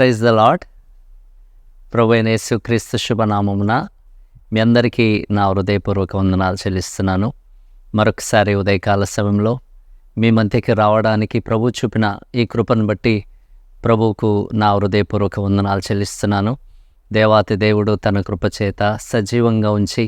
Praise the lord ప్రభు అయిన యేసుక్రీస్తు శుభనామమున మీ అందరికీ నా హృదయపూర్వక వందనాలు చెల్లిస్తున్నాను. మరొకసారి ఉదయకాల సమయంలో మీ మధ్యకి రావడానికి ప్రభు చూపిన ఈ కృపను బట్టి ప్రభువుకు నా హృదయపూర్వక వందనాలు చెల్లిస్తున్నాను. దేవాతి దేవుడు తన కృపచేత సజీవంగా ఉంచి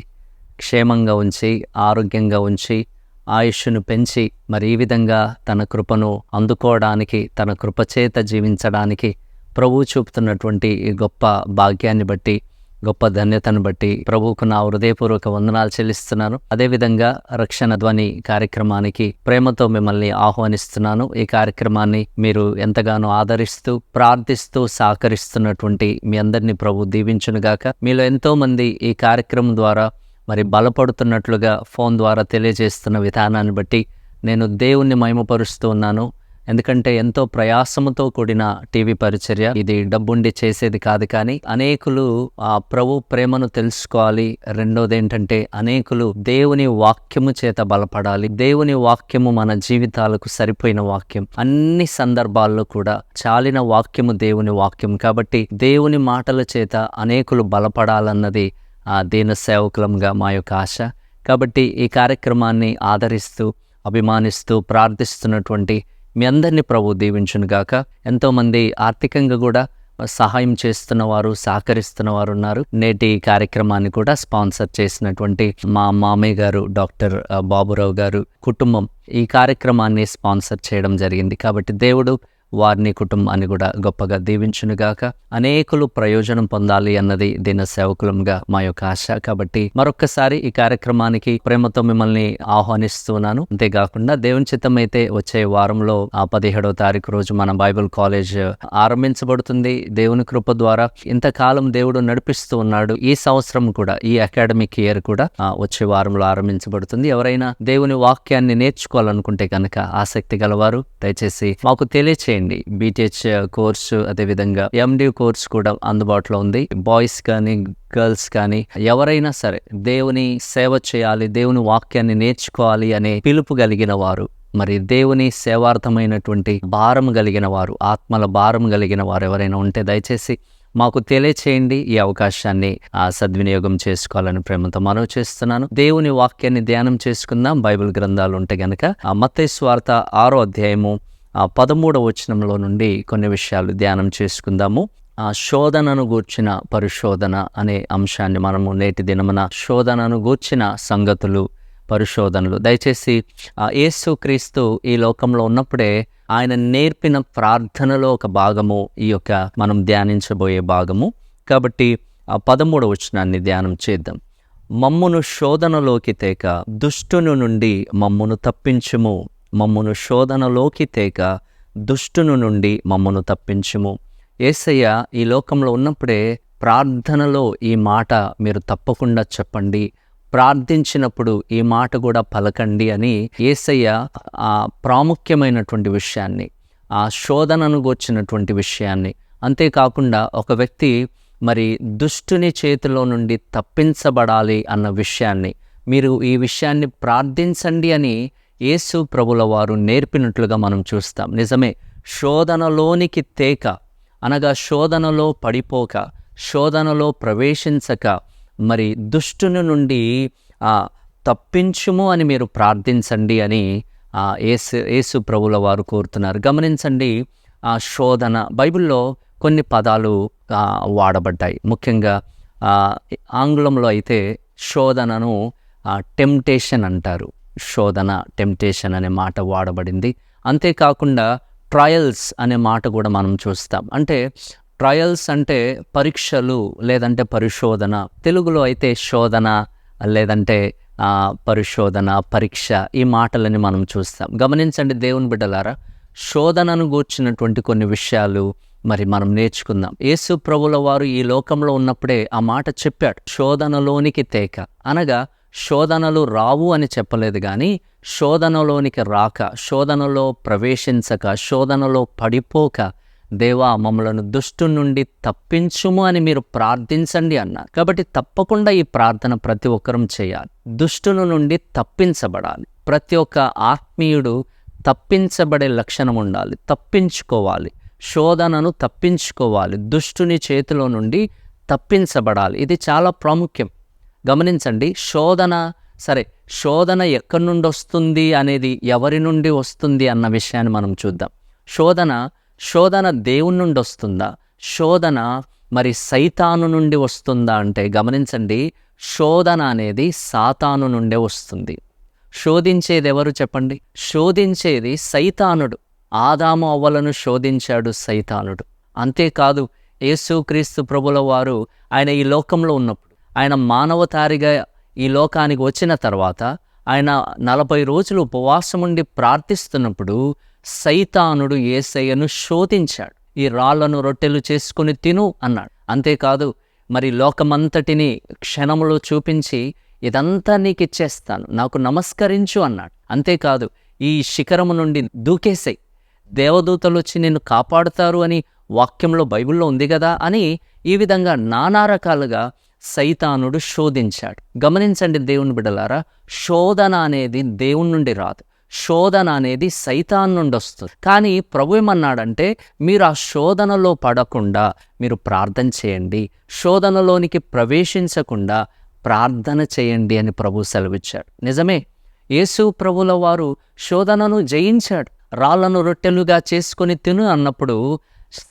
క్షేమంగా ఉంచి ఆరోగ్యంగా ఉంచి ఆయుష్ను పెంచి మరి ఈ విధంగా తన కృపను అందుకోవడానికి తన కృపచేత జీవించడానికి ప్రభువు చూపుతున్నటువంటి ఈ గొప్ప భాగ్యాన్ని బట్టి గొప్ప ధన్యతను బట్టి ప్రభువుకు నా హృదయపూర్వక వందనాలు చెల్లిస్తున్నాను. అదేవిధంగా రక్షణ ధ్వని కార్యక్రమానికి ప్రేమతో మిమ్మల్ని ఆహ్వానిస్తున్నాను. ఈ కార్యక్రమాన్ని మీరు ఎంతగానో ఆదరిస్తూ ప్రార్థిస్తూ సహకరిస్తున్నటువంటి మీ అందరినీ ప్రభు దీవించునుగాక. మీలో ఎంతో మంది ఈ కార్యక్రమం ద్వారా మరి బలపడుతున్నట్లుగా ఫోన్ ద్వారా తెలియజేస్తున్న విధానాన్ని బట్టి నేను దేవుణ్ణి మహిమపరుస్తూ ఉన్నాను. ఎందుకంటే ఎంతో ప్రయాసముతో కూడిన టీవీ పరిచర్య. ఇది డబ్బుండి చేసేది కాదు కానీ అనేకులు ఆ ప్రభు ప్రేమను తెలుసుకోవాలి. రెండోది ఏంటంటే అనేకులు దేవుని వాక్యము చేత బలపడాలి. దేవుని వాక్యము మన జీవితాలకు సరిపోయిన వాక్యం. అన్ని సందర్భాల్లో కూడా చాలిన వాక్యము దేవుని వాక్యం. కాబట్టి దేవుని మాటల చేత అనేకులు బలపడాలన్నది ఆ దీన సేవకులంగా మా యొక్క ఆశ. కాబట్టి ఈ కార్యక్రమాన్ని ఆదరిస్తూ అభిమానిస్తూ ప్రార్థిస్తున్నటువంటి మీ అందరినీ ప్రభు దీవించునుగాక. ఎంతోమంది ఆర్థికంగా కూడా సహాయం చేస్తున్న వారు సహకరిస్తున్న వారు ఉన్నారు. నేటి కార్యక్రమాన్ని కూడా స్పాన్సర్ చేసినటువంటి మా మామయ్య గారు డాక్టర్ బాబురావు గారు కుటుంబం ఈ కార్యక్రమాన్ని స్పాన్సర్ చేయడం జరిగింది. కాబట్టి దేవుడు వారిని కుటుంబాన్ని కూడా గొప్పగా దీవించునుగాక. అనేకులు ప్రయోజనం పొందాలి అన్నది దీని సేవకులంగా మా యొక్క ఆశ. కాబట్టి మరొక్కసారి ఈ కార్యక్రమానికి ప్రేమతో మిమ్మల్ని ఆహ్వానిస్తున్నాను. అంతేకాకుండా దేవుని చిత్తం అయితే వచ్చే వారంలో ఆ పదిహేడవ తారీఖు రోజు మన బైబిల్ కాలేజ్ ఆరంభించబడుతుంది. దేవుని కృప ద్వారా ఇంతకాలం దేవుడు నడిపిస్తూ ఉన్నాడు. ఈ సంవత్సరం కూడా ఈ అకాడమిక్ ఇయర్ కూడా వచ్చే వారంలో ఆరంభించబడుతుంది. ఎవరైనా దేవుని వాక్యాన్ని నేర్చుకోవాలనుకుంటే కనుక ఆసక్తి గలవారు దయచేసి మాకు తెలియచేయండి. బీటీహెచ్ uh, కోర్సు అదేవిధంగా ఎండి కోర్స్ కూడా అందుబాటులో ఉంది. బాయ్స్ కానీ గర్ల్స్ కానీ ఎవరైనా సరే దేవుని సేవ చేయాలి దేవుని వాక్యాన్ని నేర్చుకోవాలి అనే పిలుపు కలిగిన వారు మరి దేవుని సేవార్థమైనటువంటి భారం కలిగిన వారు ఆత్మల భారం కలిగిన వారు ఎవరైనా ఉంటే దయచేసి మాకు తెలియచేయండి. ఈ అవకాశాన్ని ఆ సద్వినియోగం చేసుకోవాలని ప్రేమతో మనవి చేస్తున్నాను. దేవుని వాక్యాన్ని ధ్యానం చేసుకుందాం. బైబిల్ గ్రంథాలు ఉంటే గనక ఆ మత్తయి ఆరో అధ్యాయము పదమూడవ వచనంలో నుండి కొన్ని విషయాలు ధ్యానం చేసుకుందాము. ఆ శోధనను గూర్చిన పరిశోధన అనే అంశాన్ని మనము నేటి దినమున శోధనను గూర్చిన సంగతులు పరిశోధనలు. దయచేసి ఆ ఈ లోకంలో ఉన్నప్పుడే ఆయన నేర్పిన ప్రార్థనలో ఒక భాగము ఈ యొక్క మనం ధ్యానించబోయే భాగము. కాబట్టి ఆ పదమూడవ వచనాన్ని ధ్యానం చేద్దాం. మమ్మును శోధనలోకి తేక దుష్టును నుండి మమ్మును తప్పించుము. మమ్మను శోధనలోకి తేక దుష్టును నుండి మమ్మను తప్పించుము. ఏసయ్య ఈ లోకంలో ఉన్నప్పుడే ప్రార్థనలో ఈ మాట మీరు తప్పకుండా చెప్పండి. ప్రార్థించినప్పుడు ఈ మాట కూడా పలకండి అని ఏసయ్య ఆ ప్రాముఖ్యమైనటువంటి విషయాన్ని ఆ శోధనను గోచినటువంటి విషయాన్ని. అంతేకాకుండా ఒక వ్యక్తి మరి దుష్టుని చేతిలో నుండి తప్పించబడాలి అన్న విషయాన్ని మీరు ఈ విషయాన్ని ప్రార్థించండి అని యేసు ప్రభుల వారు నేర్పినట్లుగా మనం చూస్తాం. నిజమే శోధనలోనికి తేక అనగా శోధనలో పడిపోక శోధనలో ప్రవేశించక మరి దుష్టుని నుండి తప్పించుము అని మీరు ప్రార్థించండి అని ఏసు యేసు ప్రభుల వారు కోరుతున్నారు. గమనించండి ఆ శోధన బైబిల్లో కొన్ని పదాలు వాడబడ్డాయి. ముఖ్యంగా ఆంగ్లంలో అయితే శోధనను టెంప్టేషన్ అంటారు. శోధన టెంప్టేషన్ అనే మాట వాడబడింది. అంతేకాకుండా ట్రయల్స్ అనే మాట కూడా మనం చూస్తాం. అంటే ట్రయల్స్ అంటే పరీక్షలు లేదంటే పరిశోధన. తెలుగులో అయితే శోధన లేదంటే పరిశోధన పరీక్ష ఈ మాటలని మనం చూస్తాం. గమనించండి దేవుని బిడ్డలారా శోధనను గూర్చినటువంటి కొన్ని విషయాలు మరి మనం నేర్చుకుందాం. యేసు ప్రభుల వారు ఈ లోకంలో ఉన్నప్పుడే ఆ మాట చెప్పాడు. శోధనలోనికి తేక. అనగా శోధనలు రావు అని చెప్పలేదు కానీ శోధనలోనికి రాక శోధనలో ప్రవేశించక శోధనలో పడిపోక దేవా మమ్మలను దుష్టు నుండి తప్పించుము అని మీరు ప్రార్థించండి అన్నారు. కాబట్టి తప్పకుండా ఈ ప్రార్థన ప్రతి ఒక్కరం చేయాలి. దుష్టును నుండి తప్పించబడాలి. ప్రతి ఒక్క ఆత్మీయుడు తప్పించబడే లక్షణం ఉండాలి. తప్పించుకోవాలి. శోధనను తప్పించుకోవాలి. దుష్టుని చేతిలో నుండి తప్పించబడాలి. ఇది చాలా ప్రాముఖ్యం. గమనించండి శోధన సరే శోధన ఎక్కడి నుండి వస్తుంది అనేది ఎవరి నుండి వస్తుంది అన్న విషయాన్ని మనం చూద్దాం. శోధన శోధన దేవుని నుండి వస్తుందా? శోధన మరి సైతాను నుండి వస్తుందా అంటే గమనించండి శోధన అనేది సాతాను నుండే వస్తుంది. శోధించేది ఎవరు చెప్పండి? శోధించేది సైతానుడు. ఆదాము అవ్వలను శోధించాడు సైతానుడు. అంతేకాదు యేసుక్రీస్తు ప్రభుల వారు ఆయన ఈ లోకంలో ఉన్నప్పుడు ఆయన మానవతారిగా ఈ లోకానికి వచ్చిన తర్వాత ఆయన నలభై రోజులు ఉపవాసం ఉండి ప్రార్థిస్తున్నప్పుడు సైతానుడు ఏసయ్యను శోధించాడు. ఈ రాళ్ళను రొట్టెలు చేసుకుని తిను అన్నాడు. అంతేకాదు మరి లోకమంతటిని క్షణములో చూపించి ఇదంతా నీకు ఇచ్చేస్తాను నాకు నమస్కరించు అన్నాడు. అంతేకాదు ఈ శిఖరము నుండి దూకేసాయి దేవదూతలు వచ్చి నిన్ను కాపాడుతారు అని వాక్యంలో బైబిల్లో ఉంది కదా అని ఈ విధంగా నానా రకాలుగా సైతానుడు శోధించాడు. గమనించండి దేవుని బిడలారా శోధన అనేది దేవుని నుండి రాదు. శోధన అనేది సైతాన్ నుండి వస్తుంది. కానీ ప్రభు ఏమన్నాడంటే మీరు ఆ శోధనలో పడకుండా మీరు ప్రార్థన చేయండి. శోధనలోనికి ప్రవేశించకుండా ప్రార్థన చేయండి అని ప్రభు సెలవిచ్చాడు. నిజమే యేసు ప్రభుల వారు శోధనను జయించాడు. రాళ్ళను రొట్టెలుగా చేసుకొని తిను అన్నప్పుడు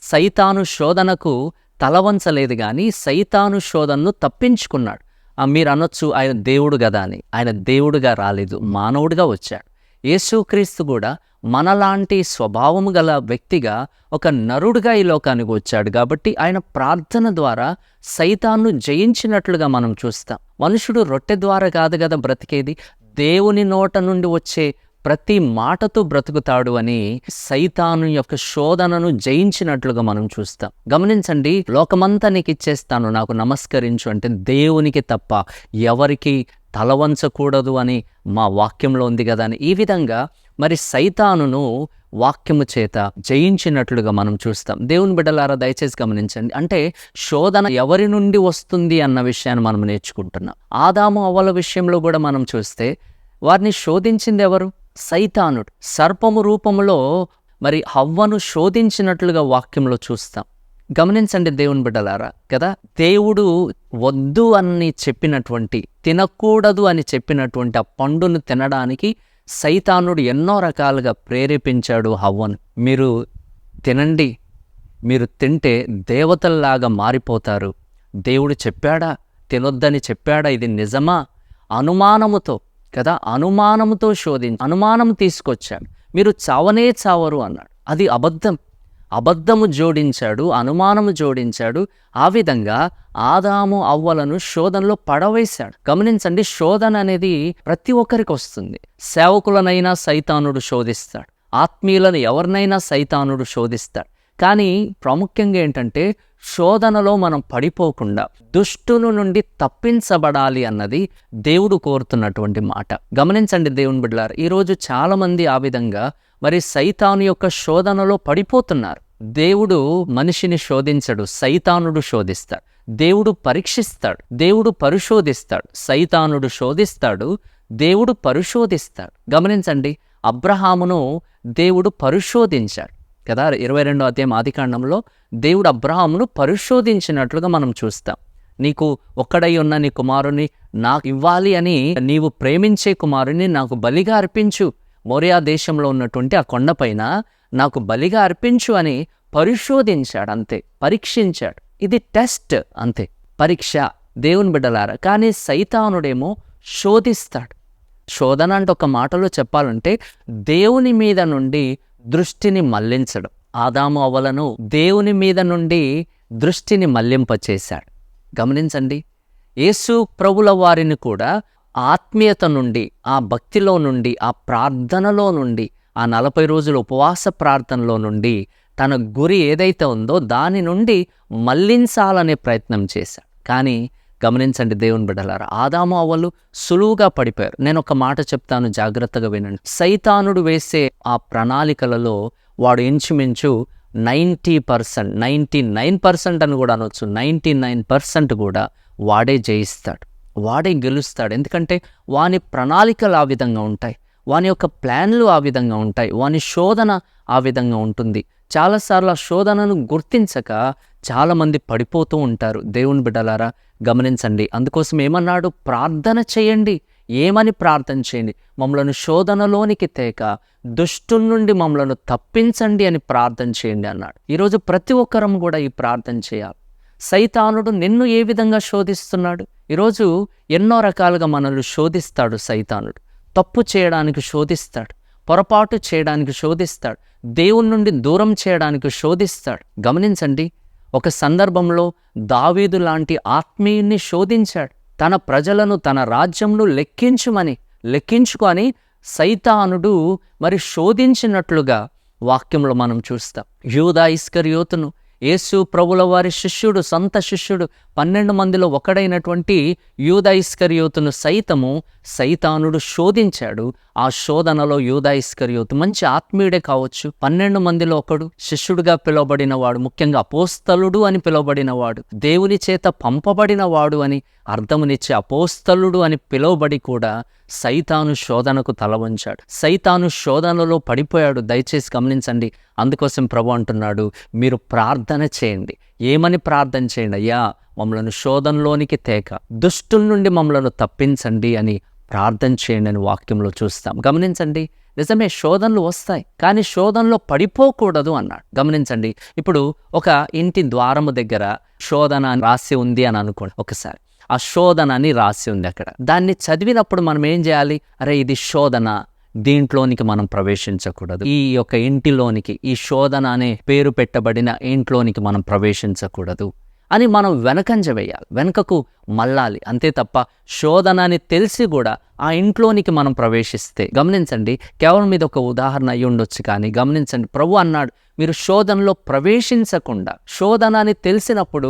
సైతాను శోధనకు తలవంచలేదు కానీ సైతాను శోధనను తప్పించుకున్నాడు. మీరు అనొచ్చు ఆయన దేవుడు కదా అని. ఆయన దేవుడుగా రాలేదు మానవుడిగా వచ్చాడు. యేసుక్రీస్తు కూడా మనలాంటి స్వభావము గల వ్యక్తిగా ఒక నరుడుగా ఈ లోకానికి వచ్చాడు కాబట్టి ఆయన ప్రార్థన ద్వారా సైతాన్ను జయించినట్లుగా మనం చూస్తాం. మనుషుడు రొట్టె ద్వారా కాదు కదా బ్రతికేది? దేవుని నోట నుండి వచ్చే ప్రతి మాటతో బ్రతుకుతాడు అని సైతాను యొక్క శోధనను జయించినట్లుగా మనం చూస్తాం. గమనించండి లోకమంతా నీకు ఇచ్చేస్తాను నాకు నమస్కరించు అంటే దేవునికి తప్ప ఎవరికి తలవంచకూడదు అని మా వాక్యంలో ఉంది కదా అని. ఈ విధంగా మరి సైతానును వాక్యము చేత జయించినట్లుగా మనం చూస్తాం. దేవుని బిడ్డలారా దయచేసి గమనించండి. అంటే శోధన ఎవరి నుండి వస్తుంది అన్న విషయాన్ని మనం నేర్చుకుంటున్నాం. ఆదాము అవ్వల విషయంలో కూడా మనం చూస్తే వారిని శోధించింది ఎవరు? సైతానుడు. సర్పము రూపంలో మరి హవ్వను శోధించినట్లుగా వాక్యంలో చూస్తాం. గమనించండి దేవుని బిడ్డలారా కదా? దేవుడు వద్దు అని చెప్పినటువంటి తినకూడదు అని చెప్పినటువంటి ఆ పండును తినడానికి సైతానుడు ఎన్నో రకాలుగా ప్రేరేపించాడు హవ్వను. మీరు తినండి మీరు తింటే దేవతల్లాగా మారిపోతారు. దేవుడు చెప్పాడా? తినొద్దని చెప్పాడా? ఇది నిజమా? అనుమానముతో కదా? అనుమానముతో శోధించి అనుమానం తీసుకొచ్చాడు. మీరు చావనే చావరు అన్నాడు. అది అబద్ధం. అబద్ధము జోడించాడు అనుమానము జోడించాడు. ఆ విధంగా ఆదాము అవ్వలను శోధనలో పడవేశాడు. గమనించండి శోధన అనేది ప్రతి ఒక్కరికి వస్తుంది. సేవకులనైనా సైతానుడు శోధిస్తాడు. ఆత్మీయులను ఎవరినైనా సైతానుడు శోధిస్తాడు. కానీ ప్రాముఖ్యంగా ఏంటంటే శోధనలో మనం పడిపోకుండా దుష్టును నుండి తప్పించబడాలి అన్నది దేవుడు కోరుతున్నటువంటి మాట. గమనించండి దేవుని బిడ్డలారు ఈరోజు చాలామంది ఆ విధంగా మరి సైతాను యొక్క శోధనలో పడిపోతున్నారు. దేవుడు మనిషిని శోధించడు సైతానుడు శోధిస్తాడు. దేవుడు పరీక్షిస్తాడు దేవుడు పరిశోధిస్తాడు సైతానుడు శోధిస్తాడు దేవుడు పరిశోధిస్తాడు. గమనించండి అబ్రహామును దేవుడు పరిశోధించాడు. కదా? ఇరవై రెండో అధ్యాయం ఆదికాండంలో దేవుడు అబ్రహామును పరిశోధించినట్లుగా మనం చూస్తాం. నీకు ఒక్కడై ఉన్న నీ కుమారుని నాకు ఇవ్వాలి అని నీవు ప్రేమించే కుమారుని నాకు బలిగా అర్పించు. మోరియా దేశంలో ఉన్నటువంటి ఆ కొండపైన నాకు బలిగా అర్పించు అని పరిశోధించాడు అంతే. పరీక్షించాడు. ఇది టెస్ట్ అంతే. పరీక్ష. దేవుని బిడ్డలారా కానీ సైతానుడేమో శోధిస్తాడు. శోధన అంటే ఒక మాటలో చెప్పాలంటే దేవుని మీద నుండి దృష్టిని మళ్ళించడం. ఆదాము అవలను దేవుని మీద నుండి దృష్టిని మళ్ళింపచేశాడు. గమనించండి యేసు ప్రభుల వారిని కూడా ఆత్మీయత నుండి ఆ భక్తిలో నుండి ఆ ప్రార్థనలో నుండి ఆ నలభై రోజుల ఉపవాస ప్రార్థనలో నుండి తన గురి ఏదైతే ఉందో దాని నుండి మళ్ళించాలనే ప్రయత్నం చేశాడు. కానీ గమనించండి దేవుని బిడ్డలారా. ఆదాము అవ్వలు సులువుగా పడిపోయారు. నేను ఒక మాట చెప్తాను జాగ్రత్తగా వినండి. సైతానుడు వేసే ఆ ప్రణాళికలలో వాడు ఇంచుమించు ninety percent ninety nine percent అని కూడా అనొచ్చు. నైంటీ నైన్ పర్సెంట్ కూడా వాడే జయిస్తాడు. వాడే గెలుస్తాడు. ఎందుకంటే వాని ప్రణాళికలు ఆ విధంగా ఉంటాయి. వాని యొక్క ప్లాన్లు ఆ విధంగా ఉంటాయి. వాని శోధన ఆ విధంగా ఉంటుంది. చాలాసార్లు ఆ శోధనను గుర్తించక చాలామంది పడిపోతూ ఉంటారు. దేవుని బిడ్డలారా గమనించండి. అందుకోసం ఏమన్నాడు? ప్రార్థన చేయండి. ఏమని ప్రార్థన చేయండి? మమ్మలను శోధనలోనికి తేక దుష్టుల నుండి మమ్మలను తప్పించండి అని ప్రార్థన చేయండి అన్నాడు. ఈరోజు ప్రతి ఒక్కరం కూడా ఈ ప్రార్థన చేయాలి. సైతానుడు నిన్ను ఏ విధంగా శోధిస్తున్నాడు? ఈరోజు ఎన్నో రకాలుగా మనల్ని శోధిస్తాడు సైతానుడు. తప్పు చేయడానికి శోధిస్తాడు. పొరపాటు చేయడానికి శోధిస్తాడు. దేవుని నుండి దూరం చేయడానికి శోధిస్తాడు. గమనించండి ఒక సందర్భంలో దావీదు లాంటి ఆత్మీయుణ్ణి శోధించాడు. తన ప్రజలను తన రాజ్యంను లెక్కించుమని లెక్కించుకొని సైతానుడు మరి శోధించినట్లుగా వాక్యంలో మనం చూస్తాం. యూదా ఇస్కరియోతును యేసు ప్రభుల వారి శిష్యుడు సొంత శిష్యుడు పన్నెండు మందిలో ఒకడైనటువంటి యూదా ఇస్కరియోతును సైతము సైతానుడు శోధించాడు. ఆ శోధనలో యూదా మంచి ఆత్మీయుడే కావచ్చు. పన్నెండు మందిలో ఒకడు శిష్యుడిగా పిలువబడినవాడు ముఖ్యంగా అపోస్తలుడు అని పిలువబడినవాడు దేవుని చేత పంపబడినవాడు అని అర్థమునిచ్చే అపోస్తలుడు అని పిలువబడి కూడా సైతాను శోధనకు తలవంచాడు సైతాను శోధనలో పడిపోయాడు. దయచేసి గమనించండి. అందుకోసం ప్రభు అంటున్నాడు మీరు ప్రార్థన చేయండి. ఏమని ప్రార్థన చేయండి? అయ్యా మమ్మలను శోధనలోనికి తేక. దుష్టుల నుండి మమ్మలను తప్పించండి అని ప్రార్థన చేయండి అని వాక్యంలో చూస్తాం. గమనించండి నిజమే శోధనలు వస్తాయి కానీ శోధనలో పడిపోకూడదు అన్నాడు. గమనించండి ఇప్పుడు ఒక ఇంటి ద్వారము దగ్గర శోధన అని రాసి ఉంది అని అనుకోండి ఒకసారి. ఆ శోధన అని రాసి ఉంది అక్కడ. దాన్ని చదివినప్పుడు మనం ఏం చేయాలి? అరే ఇది శోధన. దీంట్లోనికి మనం ప్రవేశించకూడదు. ఈ యొక్క ఇంటిలోనికి ఈ శోధన అనే పేరు పెట్టబడిన ఇంట్లోనికి మనం ప్రవేశించకూడదు. అని మనం వెనకంజ వేయాలి వెనుకకు మళ్ళాలి. అంతే తప్ప శోధన అని తెలిసి కూడా ఆ ఇంట్లోనికి మనం ప్రవేశిస్తే గమనించండి కేవలం ఇది ఒక ఉదాహరణ అయి ఉండొచ్చు కానీ గమనించండి ప్రభు అన్నాడు మీరు శోధనలో ప్రవేశించకుండా శోధన అని తెలిసినప్పుడు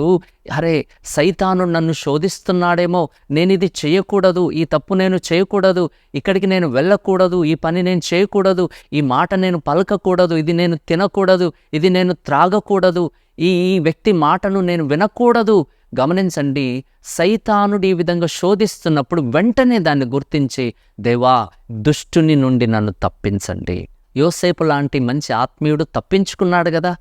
అరే సైతాను నన్ను శోధిస్తున్నాడేమో నేను ఇది చేయకూడదు ఈ తప్పు నేను చేయకూడదు ఇక్కడికి నేను వెళ్ళకూడదు ఈ పని నేను చేయకూడదు ఈ మాట నేను పలకకూడదు ఇది నేను తినకూడదు ఇది నేను త్రాగకూడదు ఈ వ్యక్తి మాటను నేను వినకూడదు. గమనించండి సైతానుడు ఈ విధంగా శోధిస్తున్నప్పుడు వెంటనే దాన్ని గుర్తించి దేవా దుష్టుని నుండి నన్ను తప్పించండి. యోసేపు లాంటి మంచి ఆత్మీయుడు తప్పించుకున్నాడు కదా.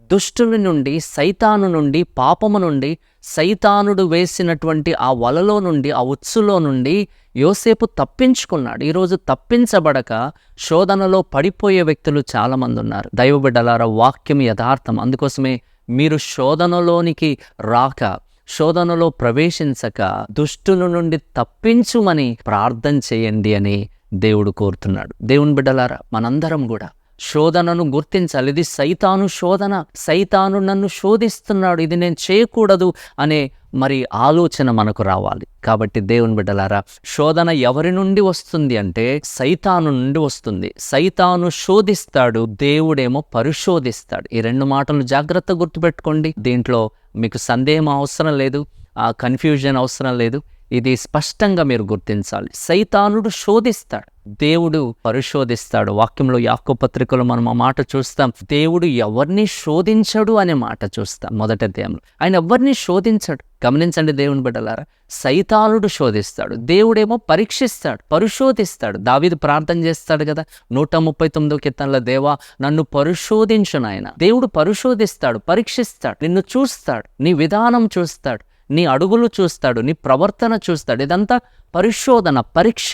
దుష్టుని నుండి సైతాను నుండి పాపము నుండి సైతానుడు వేసినటువంటి ఆ వలలో నుండి ఆ ఉత్సులో నుండి యోసేపు తప్పించుకున్నాడు. ఈరోజు తప్పించబడక శోధనలో పడిపోయే వ్యక్తులు చాలామంది ఉన్నారు. దైవబిడ్డలారా వాక్యం యథార్థం. అందుకోసమే మీరు శోధనలోనికి రాక శోధనలో ప్రవేశించక దుష్టుల నుండి తప్పించుమని ప్రార్థన చేయండి అని దేవుడు కోరుతున్నాడు. దేవుని బిడ్డలారా మనందరం కూడా శోధనను గుర్తించాలి. ఇది సైతాను శోధన. సైతాను నన్ను శోధిస్తున్నాడు. ఇది నేను చేయకూడదు అనే మరి ఆలోచన మనకు రావాలి. కాబట్టి దేవుని బిడ్డలారా శోధన ఎవరి నుండి వస్తుంది అంటే సైతాను నుండి వస్తుంది. సైతాను శోధిస్తాడు దేవుడేమో పరిశోధిస్తాడు. ఈ రెండు మాటలు జాగ్రత్త గుర్తుపెట్టుకోండి. దీంట్లో మీకు సందేహం అవసరం లేదు ఆ కన్ఫ్యూజన్ అవసరం లేదు. ఇది స్పష్టంగా మీరు గుర్తించాలి. సైతానుడు శోధిస్తాడు. దేవుడు పరిశోధిస్తాడు. వాక్యంలో యాకో పత్రికలో మనం ఆ మాట చూస్తాం. దేవుడు ఎవరిని శోధించడు అనే మాట చూస్తాం మొదట అధ్యాయంలో. ఆయన ఎవరిని శోధించడు? గమనించండి దేవుని బిడ్డలారా సైతాలుడు శోధిస్తాడు. దేవుడేమో పరీక్షిస్తాడు పరిశోధిస్తాడు. దావిది ప్రార్థన చేస్తాడు కదా నూట ముప్పై తొమ్మిదో కీర్తనల దేవా నన్ను పరిశోధించు నాయన. దేవుడు పరిశోధిస్తాడు పరీక్షిస్తాడు నిన్ను చూస్తాడు నీ విధానం చూస్తాడు నీ అడుగులు చూస్తాడు నీ ప్రవర్తన చూస్తాడు. ఇదంతా పరిశోధన పరీక్ష.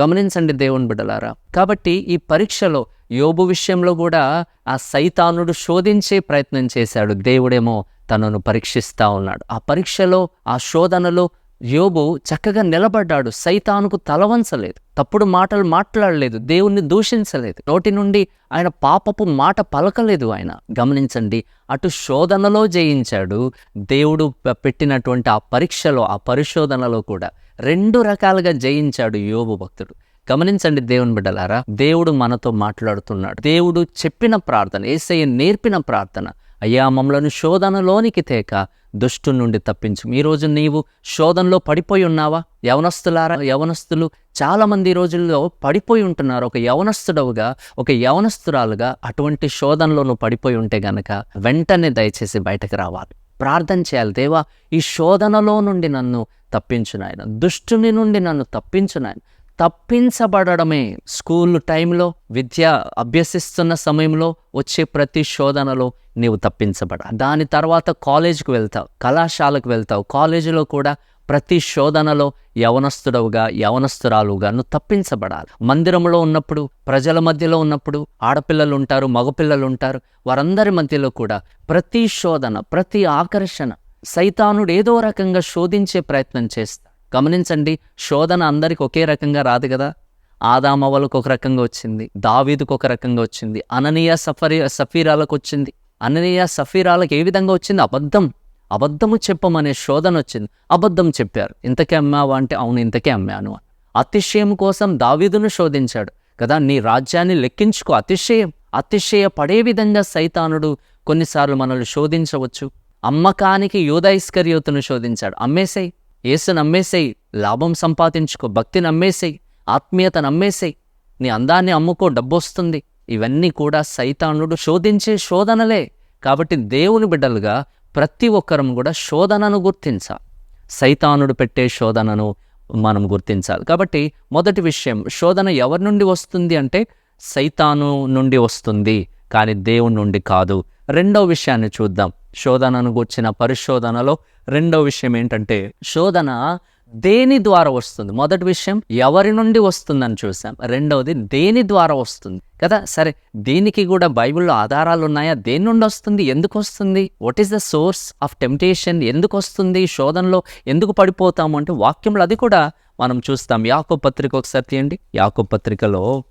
గమనించండి దేవుని బిడ్డలారా. కాబట్టి ఈ పరీక్షలో యోబు విషయంలో కూడా ఆ సైతానుడు శోధించే ప్రయత్నం చేశాడు. దేవుడేమో తనను పరీక్షిస్తూ ఉన్నాడు. ఆ పరీక్షలో ఆ శోధనలో యోబు చక్కగా నిలబడ్డాడు. సైతానుకు తలవంచలేదు. తప్పుడు మాటలు మాట్లాడలేదు. దేవుణ్ణి దూషించలేదు. నోటి నుండి ఆయన పాపపు మాట పలకలేదు ఆయన. గమనించండి అటు శోధనలో జయించాడు. దేవుడు పెట్టినటువంటి ఆ పరీక్షలో ఆ పరిశోధనలో కూడా రెండు రకాలుగా జయించాడు యోబు భక్తుడు. గమనించండి దేవుని బిడ్డలారా దేవుడు మనతో మాట్లాడుతున్నాడు. దేవుడు చెప్పిన ప్రార్థన ఏసయ్య నేర్పిన ప్రార్థన అయ్యా మమ్మలను శోధనలోనికి తేక దుష్టు నుండి తప్పించు ఈ రోజు నీవు శోధనలో పడిపోయి ఉన్నావా? యవనస్తులారా యవనస్తులు చాలా మంది రోజుల్లో పడిపోయి ఉంటున్నారు. ఒక యవనస్తుడవుగా ఒక యవనస్తురాలుగా అటువంటి శోధనలో నువ్వు పడిపోయి ఉంటే గనక వెంటనే దయచేసి బయటకు రావాలి. ప్రార్థన చేయాలి. దేవా ఈ శోధనలో నుండి నన్ను తప్పించునాయన దుష్టుని నుండి నన్ను తప్పించు నాయన తప్పించబడమే స్కూల్ టైంలో విద్య అభ్యసిస్తున్న సమయంలో వచ్చే ప్రతి శోధనలో నీవు తప్పించబడ దాని తర్వాత కాలేజీకి వెళ్తావు కళాశాలకు వెళ్తావు కాలేజీలో కూడా ప్రతి శోధనలో యవనస్తుడవుగా యవనస్తురాలుగా నువ్వు తప్పించబడాలి. మందిరంలో ఉన్నప్పుడు ప్రజల మధ్యలో ఉన్నప్పుడు ఆడపిల్లలు ఉంటారు మగపిల్లలు ఉంటారు వారందరి మధ్యలో కూడా ప్రతి శోధన ప్రతి ఆకర్షణ సైతానుడు ఏదో రకంగా శోధించే ప్రయత్నం చేస్తాడు. గమనించండి శోధన అందరికి ఒకే రకంగా రాదు కదా? ఆదామవలకు ఒక రకంగా వచ్చింది దావీదుకు ఒక రకంగా వచ్చింది అననీయ సఫరీ సఫీరాలకు వచ్చింది. అననీయ సఫీరాలకు ఏ విధంగా వచ్చింది? అబద్ధం. అబద్ధము చెప్పమనే శోధన వచ్చింది అబద్ధం చెప్పారు. ఇంతకే అమ్మావా అంటే అవును ఇంతకే అమ్మాను అతిశయం కోసం దావీదును శోధించాడు. కదా నీ రాజ్యాన్ని లెక్కించుకో. అతిశయం. అతిశయ పడే విధంగా సైతానుడు కొన్నిసార్లు మనల్ని శోధించవచ్చు. అమ్మకానికి యూదైస్కర్యోతును శోధించాడు. అమ్మేసేయ్. యేసును అమ్మేసేయి లాభం సంపాదించుకో. భక్తిని అమ్మేసేయి ఆత్మీయతను అమ్మేసేయి నీ అందాన్ని అమ్ముకో. డబ్బొస్తుంది. ఇవన్నీ కూడా సైతానుడు శోధించే శోధనలే. కాబట్టి దేవుని బిడ్డలుగా ప్రతి ఒక్కరం కూడా శోధనను గుర్తించాలి. సైతానుడు పెట్టే శోధనను మనం గుర్తించాలి. కాబట్టి మొదటి విషయం శోధన ఎవరి నుండి వస్తుంది అంటే సైతాను నుండి వస్తుంది కానీ దేవుని నుండి కాదు. రెండవ విషయాన్ని చూద్దాం. శోధనను గుర్చిన పరిశోధనలో రెండవ విషయం ఏంటంటే శోధన దేని ద్వారా వస్తుంది? మొదటి విషయం ఎవరి నుండి వస్తుందని చూసాం. రెండవది దేని ద్వారా వస్తుంది? కదా సరే దీనికి కూడా బైబిల్లో ఆధారాలు ఉన్నాయా? దేని నుండి వస్తుంది? ఎందుకు వస్తుంది? What is the source of temptation ఎందుకు వస్తుంది? శోధనలో ఎందుకు పడిపోతాము? అంటే వాక్యంలో అది కూడా మనం చూస్తాం. యాకో పత్రిక ఒకసారి తీయండి. యాకో పత్రికలో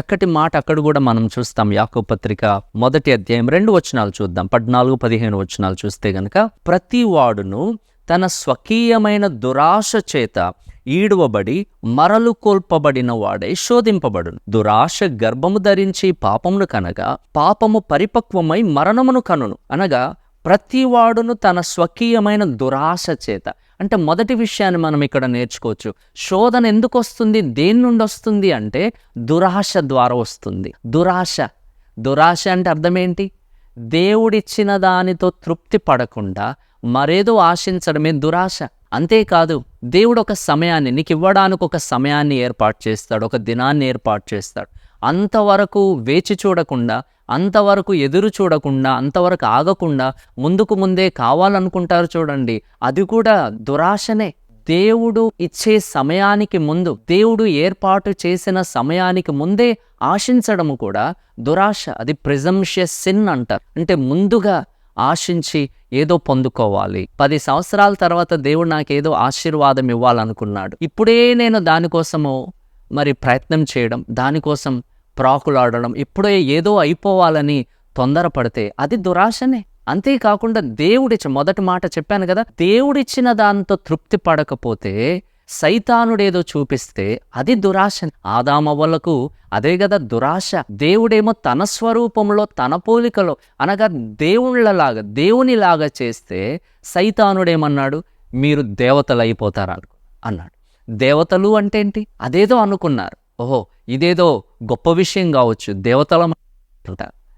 చక్కటి మాట అక్కడ కూడా మనం చూస్తాం. యాకో పత్రిక మొదటి అధ్యాయం రెండు వచనాలు చూద్దాం. పద్నాలుగు పదిహేను వచనాలు చూస్తే గనక ప్రతి వాడును తన స్వకీయమైన దురాశ చేత ఈడువబడి మరలు కోల్పబడిన వాడై శోధింపబడును. దురాశ గర్భము ధరించి పాపమును కనగా పాపము పరిపక్వమై మరణమును కనును. అనగా ప్రతివాడును తన స్వకీయమైన దురాశ చేత. అంటే మొదటి విషయాన్ని మనం ఇక్కడ నేర్చుకోవచ్చు. శోధన ఎందుకు వస్తుంది దేని నుండి వస్తుంది అంటే దురాశ ద్వారా వస్తుంది. దురాశ. దురాశ అంటే అర్థం ఏంటి దేవుడిచ్చిన దానితో తృప్తి పడకుండా మరేదో ఆశించడమే దురాశ. అంతేకాదు దేవుడు ఒక సమయాన్ని నీకు ఇవ్వడానికి ఒక సమయాన్ని ఏర్పాటు చేస్తాడు ఒక దినాన్ని ఏర్పాటు చేస్తాడు. అంతవరకు వేచి చూడకుండా అంతవరకు ఎదురు చూడకుండా అంతవరకు ఆగకుండా ముందుకు ముందే కావాలనుకుంటారు చూడండి అది కూడా దురాశనే. దేవుడు ఇచ్చే సమయానికి ముందు దేవుడు ఏర్పాటు చేసిన సమయానికి ముందే ఆశించడము కూడా దురాశ అది ప్రిజంషియస్ సిన్ అంటారు. అంటే ముందుగా ఆశించి ఏదో పొందుకోవాలి. పది సంవత్సరాల తర్వాత దేవుడు నాకేదో ఆశీర్వాదం ఇవ్వాలనుకున్నాడు. ఇప్పుడే నేను దానికోసము మరి ప్రయత్నం చేయడం దానికోసం ప్రాకులాడడం ఇప్పుడే ఏదో అయిపోవాలని తొందరపడితే అది దురాశనే. అంతేకాకుండా దేవుడిచ్చి మొదటి మాట చెప్పాను కదా దేవుడిచ్చిన దాంతో తృప్తి పడకపోతే సైతానుడేదో చూపిస్తే అది దురాశ. ఆదామవ్వలకు అదే కదా దురాశ. దేవుడేమో తన స్వరూపంలో తన పోలికలో అనగా దేవుళ్ళలాగా దేవునిలాగా చేస్తే సైతానుడేమన్నాడు? మీరు దేవతలు అయిపోతారు అన్నాడు. దేవతలు అంటే ఏంటి అదేదో అనుకున్నారు. ఓహో ఇదేదో గొప్ప విషయం కావచ్చు. దేవతల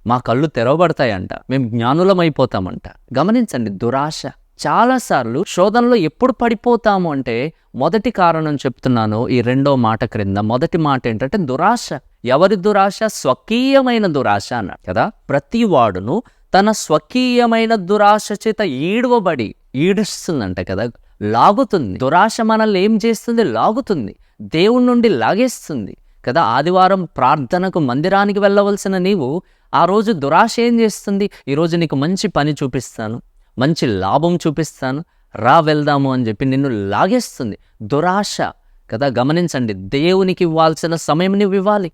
మా కళ్ళు తెరవబడతాయంట. మేము జ్ఞానులం అయిపోతామంట గమనించండి దురాశ. చాలాసార్లు శోధనలో ఎప్పుడు పడిపోతాము అంటే మొదటి కారణం చెప్తున్నాను ఈ రెండో మాట క్రింద. మొదటి మాట ఏంటంటే దురాశ. ఎవరి దురాశ? స్వకీయమైన దురాశ అన్నాడు కదా. ప్రతి వాడును తన స్వకీయమైన దురాశ చేత ఈడవబడి ఈడుస్తుందంట కదా. లాగుతుంది. దురాశ మనల్ని ఏం చేస్తుంది? లాగుతుంది. దేవుడి నుండి లాగేస్తుంది కదా. ఆదివారం ప్రార్థనకు మందిరానికి వెళ్ళవలసిన నీవు ఆ రోజు దురాశ ఏం చేస్తుంది? ఈరోజు నీకు మంచి పని చూపిస్తాను. మంచి లాభం చూపిస్తాను రా వెళ్దాము అని చెప్పి నిన్ను లాగేస్తుంది. దురాశ. కదా గమనించండి దేవునికి ఇవ్వాల్సిన సమయం నువ్వు ఇవ్వాలి.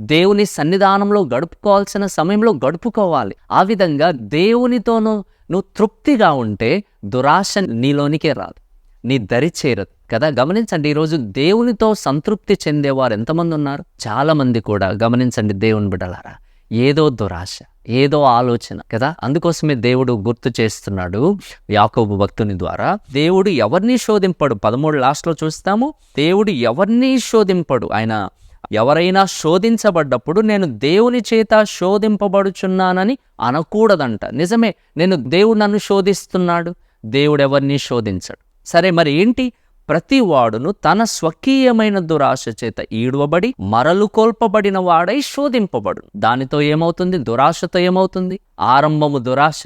దేవుని సన్నిధానంలో గడుపుకోవాల్సిన సమయంలో గడుపుకోవాలి. ఆ విధంగా దేవునితోనూ నువ్వు తృప్తిగా ఉంటే దురాశ నీలోనికే రాదు. నీ దరి చేరదు. కదా గమనించండి ఈరోజు దేవునితో సంతృప్తి చెందేవారు ఎంతమంది ఉన్నారు? చాలామంది కూడా. గమనించండి దేవుని బిడ్డలారా. ఏదో దురాశ ఏదో ఆలోచన కదా? అందుకోసమే దేవుడు గుర్తు చేస్తున్నాడు యాకోబు భక్తుని ద్వారా. దేవుడు ఎవరిని శోధింపడు? పదమూడు లాస్ట్లో చూస్తాము. దేవుడు ఎవరిని శోధింపడు? ఆయన ఎవరైనా శోధించబడ్డప్పుడు నేను దేవుని చేత శోధింపబడుచున్నానని అనకూడదంట. నిజమే నేను దేవుడు నన్ను శోధిస్తున్నాడు దేవుడు ఎవరిని శోధించడు? సరే మరి ఏంటి? ప్రతివాడును తన స్వకీయమైన దురాశ చేత ఈడవబడి మరలు కోల్పబడిన వాడై శోధింపబడు దానితో ఏమవుతుంది? దురాశతో ఏమవుతుంది? ఆరంభము దురాశ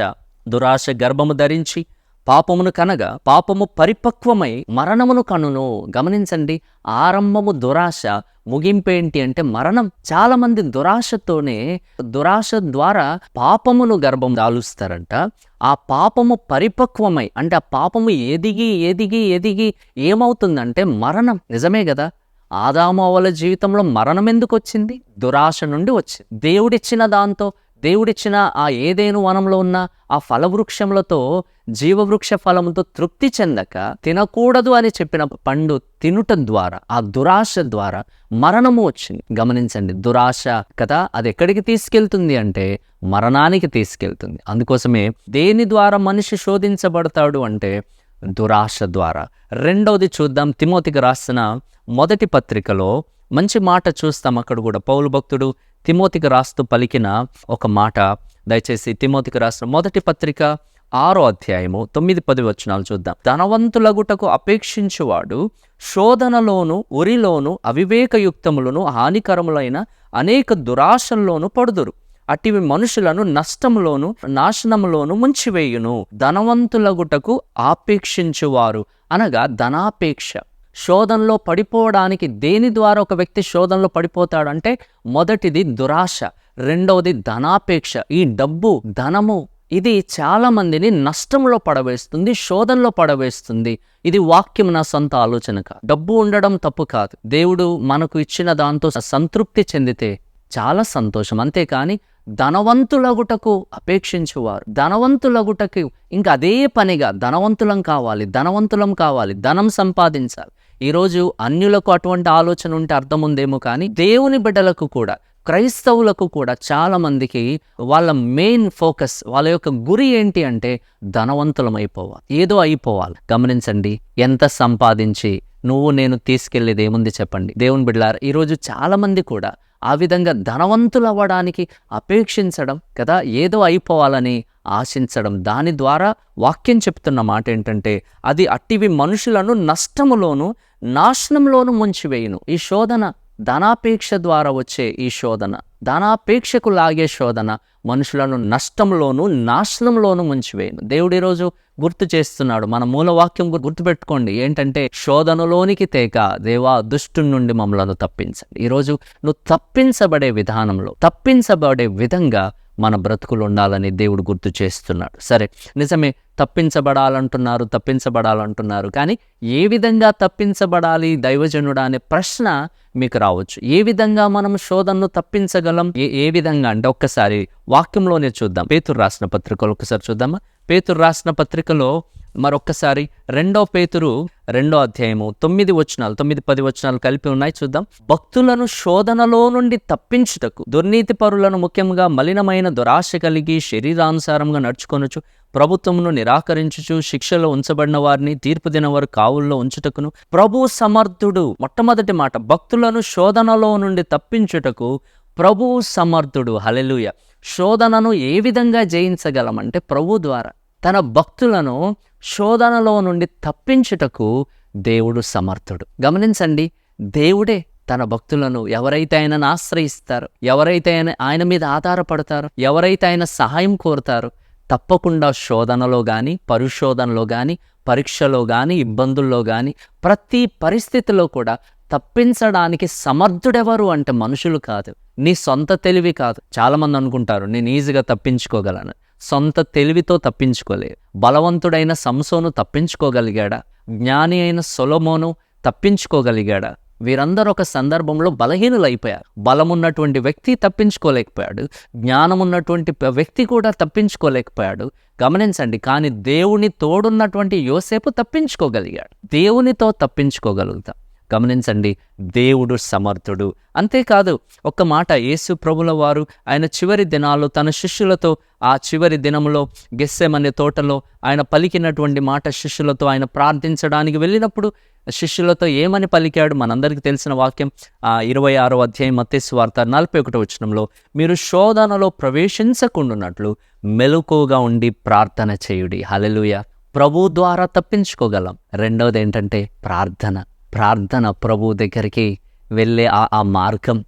దురాశ గర్భము ధరించి పాపమును కనగా పాపము పరిపక్వమై మరణమును కనును. గమనించండి ఆరంభము దురాశ ముగింపేంటి అంటే మరణం. చాలా మంది దురాశతోనే దురాశ ద్వారా పాపమును గర్భం దాలుస్తారంట. ఆ పాపము పరిపక్వమై అంటే ఆ పాపము ఎదిగి ఎదిగి ఎదిగి ఏమవుతుందంటే మరణం. నిజమే కదా? ఆదామోవల జీవితంలో మరణం ఎందుకు వచ్చింది? దురాశ నుండి వచ్చింది. దేవుడిచ్చిన దాంతో దేవుడిచ్చిన ఆ ఏదేను వనంలో ఉన్న ఆ ఫలవృక్షములతో జీవవృక్ష ఫలముతో తృప్తి చెందక తినకూడదు అని చెప్పిన పండు తినుటం ద్వారా ఆ దురాశ ద్వారా మరణము వచ్చింది. గమనించండి దురాశ కదా అది ఎక్కడికి తీసుకెళ్తుంది అంటే మరణానికి తీసుకెళ్తుంది. అందుకోసమే దేని ద్వారా మనిషి శోధించబడతాడు అంటే దురాశ ద్వారా. రెండవది చూద్దాం తిమోతికి రాసిన మొదటి పత్రికలో మంచి మాట చూస్తాం అక్కడ కూడా. పౌలు భక్తుడు తిమోతికి రాస్తూ పలికిన ఒక మాట. దయచేసి తిమోతికి రాసిన మొదటి పత్రిక ఆరో అధ్యాయము తొమ్మిది పది వచనాలు చూద్దాం. ధనవంతులగుటకు అపేక్షించువాడు శోధనలోను ఉరిలోను అవివేకయుక్తములను హానికరములైన అనేక దురాశల్లోనూ పడుదురు. అటివి మనుషులను నష్టములోను నాశనములోను ముంచివేయును. ధనవంతులగుటకు ఆపేక్షించువారు అనగా ధనాపేక్ష. శోధనలో పడిపోవడానికి దేని ద్వారా ఒక వ్యక్తి శోధనలో పడిపోతాడంటే మొదటిది దురాశ రెండవది ధనాపేక్ష. ఈ డబ్బు ధనము ఇది చాలా మందిని నష్టంలో పడవేస్తుంది శోధనలో పడవేస్తుంది. ఇది వాక్యం నా సొంత ఆలోచన కాదు డబ్బు ఉండడం తప్పు కాదు. దేవుడు మనకు ఇచ్చిన దాంతో సంతృప్తి చెందితే చాలా సంతోషం. అంతేకాని ధనవంతులగుటకు అపేక్షించువారు. ధనవంతులగుటకు ఇంకా అదే పనిగా ధనవంతులం కావాలి ధనవంతులం కావాలి ధనం సంపాదించాలి. ఈరోజు అన్యులకు అటువంటి ఆలోచన ఉంటే అర్థం ఉందేమో కానీ దేవుని బిడ్డలకు కూడా క్రైస్తవులకు కూడా చాలామందికి వాళ్ళ మెయిన్ ఫోకస్ వాళ్ళ యొక్క గురి ఏంటి అంటే ధనవంతులం అయిపోవాలి ఏదో అయిపోవాలి. గమనించండి ఎంత సంపాదించి నువ్వు నేను తీసుకెళ్ళేది ఏముంది చెప్పండి. దేవుని బిడ్డలారా ఈరోజు చాలామంది కూడా ఆ విధంగా ధనవంతులు అవ్వడానికి అపేక్షించడం కదా ఏదో అయిపోవాలని ఆశించడం. దాని ద్వారా వాక్యం చెప్తున్న మాట ఏంటంటే అది అట్టివి మనుషులను నష్టములోను నాశనంలోను ముంచివేయును. ఈ శోధన ధనాపేక్ష ద్వారా వచ్చే ఈ శోధన ధనాపేక్షకు లాగే శోధన మనుషులను నష్టంలోను నాశనంలోను ముంచివేయను. దేవుడు ఈరోజు గుర్తు చేస్తున్నాడు. మన మూలవాక్యం గుర్తుపెట్టుకోండి. ఏంటంటే శోధనలోనికి తేక దేవా దుష్టు నుండి మమ్మలను తప్పించండి. ఈరోజు నువ్వు తప్పించబడే విధానంలో తప్పించబడే విధంగా మన బ్రతుకులు ఉండాలని దేవుడు గుర్తు చేస్తున్నాడు. సరే నిజమే తప్పించబడాలంటున్నారు తప్పించబడాలంటున్నారు కానీ ఏ విధంగా తప్పించబడాలి దైవజనుడా అనే ప్రశ్న మీకు రావచ్చు. ఏ విధంగా మనం శోధనను తప్పించగలం? ఏ ఏ విధంగా? అంటే ఒక్కసారి వాక్యంలోనే చూద్దాం. పేతురు రాసిన పత్రికలు ఒకసారి చూద్దామా? పేతురు రాసిన పత్రికలో మరొక్కసారి రెండో పేతురు రెండో అధ్యాయము తొమ్మిది వచనాలు తొమ్మిది పది వచనాలు కలిపి ఉన్నాయి చూద్దాం. భక్తులను శోధనలో నుండి తప్పించుటకు దుర్నీతి పరులను ముఖ్యంగా మలినమైన దురాశ కలిగి శరీరానుసారంగా నడుచుకొనుచు ప్రభుత్వమును నిరాకరించుచు శిక్షలో ఉంచబడిన వారిని తీర్పు దిన వారు కావుల్లో ఉంచుటకును. ప్రభు సమర్థుడు మొట్టమొదటి మాట భక్తులను శోధనలో నుండి తప్పించుటకు ప్రభు సమర్థుడు. హలెలుయ శోధనను ఏ విధంగా జయించగలమంటే ప్రభు ద్వారా. తన భక్తులను శోధనలో నుండి తప్పించుటకు దేవుడు సమర్థుడు. గమనించండి దేవుడే తన భక్తులను ఎవరైతే ఆయనను ఆశ్రయిస్తారు ఎవరైతే ఆయన ఆయన మీద ఆధారపడతారో ఎవరైతే ఆయన సహాయం కోరుతారు తప్పకుండా శోధనలో కానీ పరిశోధనలో కానీ పరీక్షలో కానీ ఇబ్బందుల్లో కానీ ప్రతి పరిస్థితిలో కూడా తప్పించడానికి సమర్థుడెవరు అంటే మనుషులు కాదు. నీ సొంత తెలివి కాదు. చాలామంది అనుకుంటారు నేను ఈజీగా తప్పించుకోగలను. సొంత తెలివితో తప్పించుకోలేదు బలవంతుడైన సంసోను తప్పించుకోగలిగాడా? జ్ఞాని అయిన సొలమోను తప్పించుకోగలిగాడా? వీరందరూ ఒక సందర్భంలో బలహీనులైపోయారు. బలమున్నటువంటి వ్యక్తి తప్పించుకోలేకపోయాడు. జ్ఞానమున్నటువంటి వ్యక్తి కూడా తప్పించుకోలేకపోయాడు. గమనించండి కానీ దేవుని తోడున్నటువంటి యోసేపు తప్పించుకోగలిగాడు. దేవునితో తప్పించుకోగలుగుతాం. గమనించండి దేవుడు సమర్థుడు. అంతేకాదు ఒక్క మాట యేసు ప్రభుల వారు ఆయన చివరి దినాల్లో తన శిష్యులతో ఆ చివరి దినంలో గెస్సెమనే తోటలో ఆయన పలికినటువంటి మాట శిష్యులతో ఆయన ప్రార్థించడానికి వెళ్ళినప్పుడు శిష్యులతో ఏమని పలికాడు? మనందరికీ తెలిసిన వాక్యం ఆ ఇరవై ఆరో అధ్యాయం మత్స్సు వార్త నలభై ఒకటో వచనంలో మీరు శోధనలో ప్రవేశించకుండాన్నట్లు మెలకుగా ఉండి ప్రార్థన చేయుడి. హలలుయ ప్రభు ద్వారా తప్పించుకోగలం. రెండవది ఏంటంటే ప్రార్థన. ప్రార్థన ప్రభు దగ్గరికి వెళ్ళే ఆ ఆ మార్గం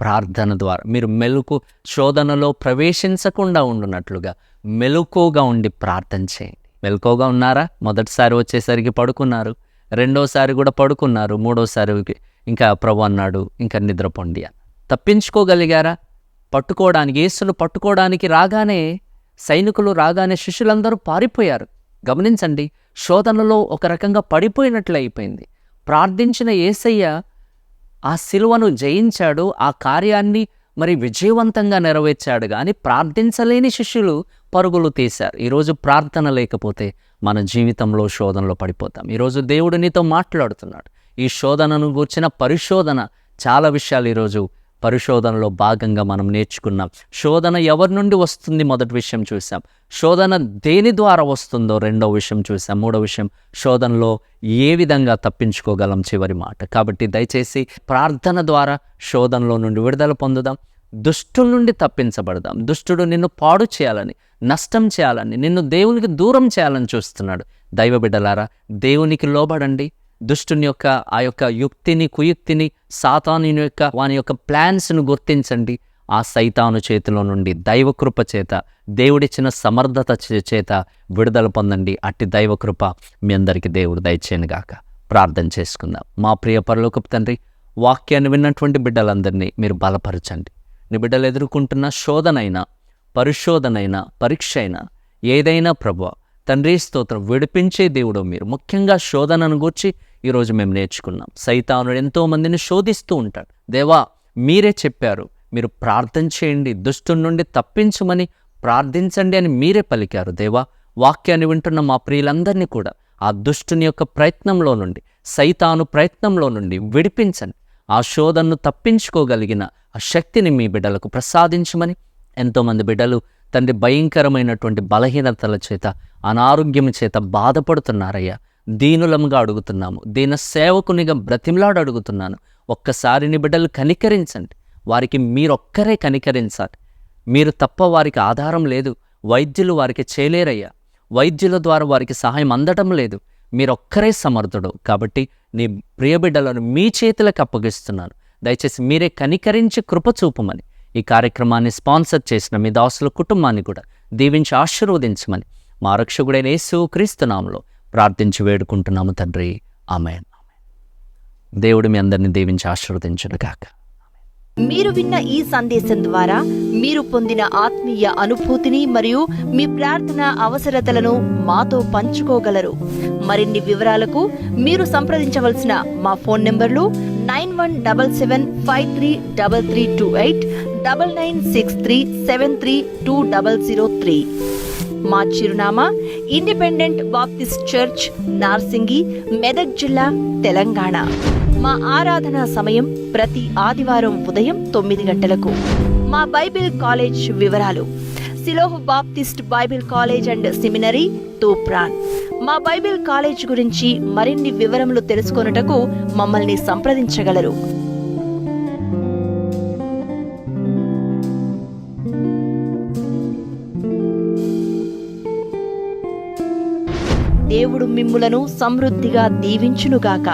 ప్రార్థన ద్వారా. మీరు మెలుకు శోధనలో ప్రవేశించకుండా ఉండునట్లుగా మెలుకుగా ఉండి ప్రార్థన చేయండి. మెలకుగా ఉన్నారా? మొదటిసారి వచ్చేసరికి పడుకున్నారు. రెండోసారి కూడా పడుకున్నారు. మూడోసారి ఇంకా ప్రభు అన్నాడు ఇంకా నిద్రపోండి అని తప్పించుకోగలిగారా? పట్టుకోవడానికి యేసును పట్టుకోవడానికి రాగానే సైనికులు రాగానే శిష్యులందరూ పారిపోయారు. గమనించండి శోధనలో ఒక రకంగా పడిపోయినట్లు అయిపోయింది ప్రార్థించిన యేసయ్య ఆ శిలువను జయించాడు ఆ కార్యాన్ని మరి విజయవంతంగా నెరవేర్చాడు కానీ ప్రార్థించలేని శిష్యులు పరుగులు తీశారు. ఈరోజు ప్రార్థన లేకపోతే మన జీవితంలో శోధనలో పడిపోతాం. ఈరోజు దేవుడు నీతో మాట్లాడుతున్నాడు. ఈ శోధనను గూర్చిన పరిశోధన చాలా విషయాలు ఈరోజు పరిశోధనలో భాగంగా మనం నేర్చుకున్నాం. శోధన ఎవరి నుండి వస్తుంది? మొదటి విషయం చూసాం. శోధన దేని ద్వారా వస్తుందో రెండో విషయం చూసాం. మూడో విషయం శోధనలో ఏ విధంగా తప్పించుకోగలం చివరి మాట. కాబట్టి దయచేసి ప్రార్థన ద్వారా శోధనలో నుండి విడుదల పొందుదాం. దుష్టుల నుండి తప్పించబడదాం. దుష్టుడు నిన్ను పాడు చేయాలని నష్టం చేయాలని నిన్ను దేవునికి దూరం చేయాలని చూస్తున్నాడు. దైవ బిడ్డలారా దేవునికి లోబడండి. దుష్టుని యొక్క ఆ యొక్క యుక్తిని కుయుక్తిని సాతాను యొక్క వాని యొక్క ప్లాన్స్ను గుర్తించండి. ఆ సైతాను చేతిలో నుండి దైవకృప చేత దేవుడిచ్చిన సమర్థత చేత విడుదల పొందండి. అట్టి దైవకృప మీ అందరికీ దేవుడు దయచేయను గాక. ప్రార్థన చేసుకుందాం. మా ప్రియ పరలోకపు తండ్రి వాక్యాన్ని విన్నటువంటి బిడ్డలందరినీ మీరు బలపరచండి. నీ బిడ్డలు ఎదుర్కొంటున్న శోధనైనా పరిశోధనైనా పరీక్ష అయినా ఏదైనా ప్రభు తండ్రి స్తోత్రం విడిపించే దేవుడు మీరు. ముఖ్యంగా శోధనను గూర్చి ఈరోజు మేము నేర్చుకున్నాం. సైతానుడు ఎంతోమందిని శోధిస్తూ ఉంటాడు. దేవా మీరే చెప్పారు మీరు ప్రార్థన చేయండి దుష్టు నుండి తప్పించమని ప్రార్థించండి అని మీరే పలికారు. దేవా వాక్యాన్ని వింటున్న మా ప్రియులందరినీ కూడా ఆ దుష్టుని యొక్క ప్రయత్నంలో నుండి సైతాను ప్రయత్నంలో నుండి విడిపించండి. ఆ శోధనను తప్పించుకోగలిగిన ఆ శక్తిని మీ బిడ్డలకు ప్రసాదించమని ఎంతోమంది బిడ్డలు తండ్రి భయంకరమైనటువంటి బలహీనతల చేత అనారోగ్యం చేత బాధపడుతున్నారయ్యా. దీనులముగా అడుగుతున్నాము. దీన సేవకునిగా బ్రతిమలాడు అడుగుతున్నాను. ఒక్కసారి నీ బిడ్డలు కనికరించండి. వారికి మీరొక్కరే కనికరించాలి. మీరు తప్ప వారికి ఆధారం లేదు. వైద్యులు వారికి చేయలేరయ్యా. వైద్యుల ద్వారా వారికి సహాయం అందటం లేదు. మీరొక్కరే సమర్థుడు. కాబట్టి నీ ప్రియ బిడ్డలను మీ చేతులకు అప్పగిస్తున్నాను. దయచేసి మీరే కనికరించి కృప చూపమని. ఈ కార్యక్రమాన్ని స్పాన్సర్ చేసిన మీ దాసుల కుటుంబాన్ని కూడా దీవించి ఆశీర్వదించమని మా రక్షకుడైన యేసు క్రీస్తునామలో ప్రార్థించి వేడుకుంటున్నాము తండ్రి. ఆమె దేవుడు మీ అందరిని దీవించి ఆశీర్వదించను కాక మీరు విన్న ఈ సందేశం ద్వారా మీరు పొందిన ఆత్మీయ అనుభూతిని మరియు మీ ప్రార్థన అవసరతలను మాతో పంచుకోగలరు. మరిన్ని వివరాలకు మీరు సంప్రదించవలసిన మా ఫోన్ నంబర్లు nine one double seven five three double three two eight double nine six three seven three two double zero three. మా చిరునామా Independent Baptist Church Narsingi Medak జిల్లా తెలంగాణ. మా ఆరాధన సమయం ప్రతి ఆదివారం ఉదయం తొమ్మిది గంటలకు. మా బైబిల్ కాలేజ్ వివరాలు. Shiloh Baptist Bible College and Seminary Toopran. మా బైబిల్ కాలేజ్ గురించి మరిన్ని వివరములు తెలుసుకొనుటకు మమ్మల్ని సంప్రదించగలరు. కుటుంబములను సమృద్ధిగా దీవించునుగాక.